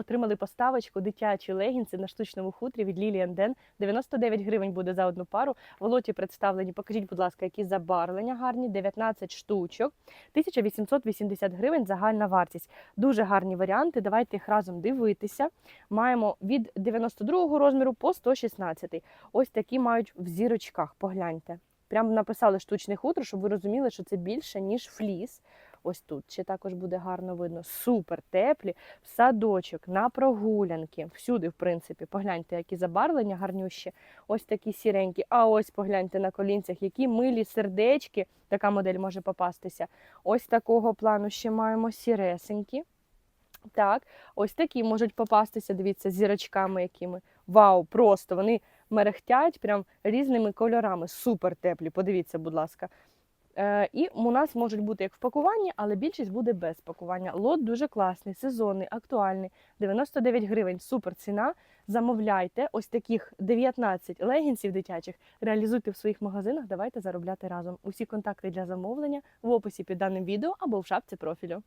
отримали поставочку дитячі легінси на штучному хутрі від Lilian Den. 99 гривень буде за одну пару. В лоті представлені. Покажіть, будь ласка, які забарвлення гарні. 19 штучок, 1880 гривень загальна вартість. Дуже гарні варіанти. Давайте їх разом дивитися. Маємо від 92 розміру по 116. Ось такі мають в зірочках. Погляньте. Прямо написали штучне хутро, щоб ви розуміли, що це більше, ніж фліс. Ось тут ще також буде гарно видно. Супер теплі, в садочок, на прогулянки. Всюди, в принципі, погляньте, які забарвлення гарнющі. Ось такі сіренькі. А ось погляньте на колінцях, які милі сердечки. Така модель може попастися. Ось такого плану ще маємо сіресенькі. Так, ось такі можуть попастися, дивіться, зірочками якими. Вау, просто вони мерехтять прям різними кольорами. Супер теплі. Подивіться, будь ласка. Е, і у нас можуть бути як в пакуванні, але більшість буде без пакування. Лот дуже класний, сезонний, актуальний. 99 гривень. Супер ціна. Замовляйте ось таких 19 легінсів дитячих. Реалізуйте в своїх магазинах. Давайте заробляти разом. Усі контакти для замовлення в описі під даним відео або в шапці профілю.